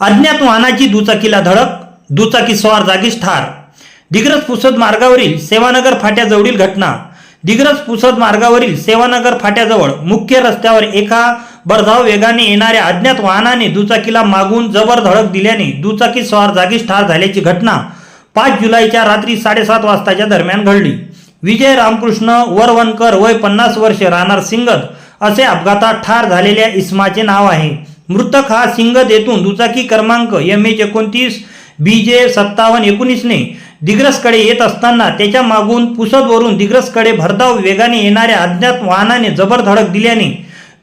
अज्ञात वाहनाची दुचाकीला धडक दुचाकी स्वार जागीच ठार. दिग्रज पुसद मार्गावरील सेवानगर फाट्याजवळील घटना. दिग्रज पुसद मार्गावरील सेवानगर फाट्याजवळ मुख्य रस्त्यावर एका बरधाव वेगाने येणाऱ्या अज्ञात वाहनाने दुचाकीला मागून जबर धडक दिल्याने दुचाकी स्वार जागीच ठार झाल्याची घटना पाच जुलैच्या रात्री साडेसात वाजताच्या दरम्यान घडली. विजय रामकृष्ण वरवणकर वय पन्नास वर्ष राहणार सिंगत असे अपघातात ठार झालेल्या इस्माचे नाव आहे. मृतक हा सिंगद येथून दुचाकी क्रमांक एम एच एकोणतीस बी जे सत्तावन्न एकोणीसने दिग्रसकडे येत असताना त्याच्या मागून पुसदवरून दिग्रसकडे भरधाव वेगाने येणाऱ्या अज्ञात वाहनाने जबर धडक दिल्याने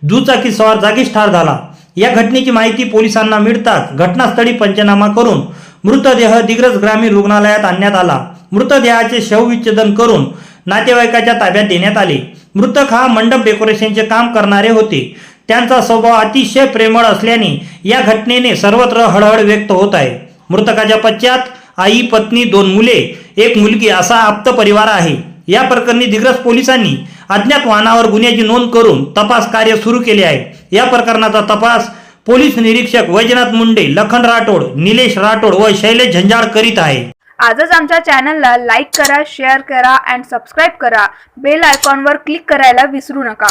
दुचाकी सवार जागीच ठार झाला. या घटनेची माहिती पोलिसांना मिळताच घटनास्थळी पंचनामा करून मृतदेह दिग्रस ग्रामीण रुग्णालयात आणण्यात आला. मृतदेहाचे शवविच्छेदन करून नातेवाईकाच्या ताब्यात देण्यात आले. मृतक हा मंडप डेकोरेशनचे काम करणारे होते. त्यांचा स्वभाव अतिशय प्रेमळ असल्याने या घटनेने सर्वत्र हळहळ व्यक्त होत आहे. मृतकाच्या पश्चात आई पत्नी दोन मुले एक मुलगी असा आप्त परिवार आहे. या प्रकरणी दिग्रस पोलिसांनी अज्ञात वाहनावर गुन्ह्याची नोंद करून तपास कार्य सुरू केले आहे. या प्रकरणाचा तपास पोलीस निरीक्षक वैजनाथ मुंडे लखन राठोड निलेश राठोड व शैलेश झंजाळ करीत आहे. आजच आमच्या चॅनलला लाईक करा शेअर करा अँड सबस्क्राईब करा. बेल आयकॉनवर क्लिक करायला विसरू नका.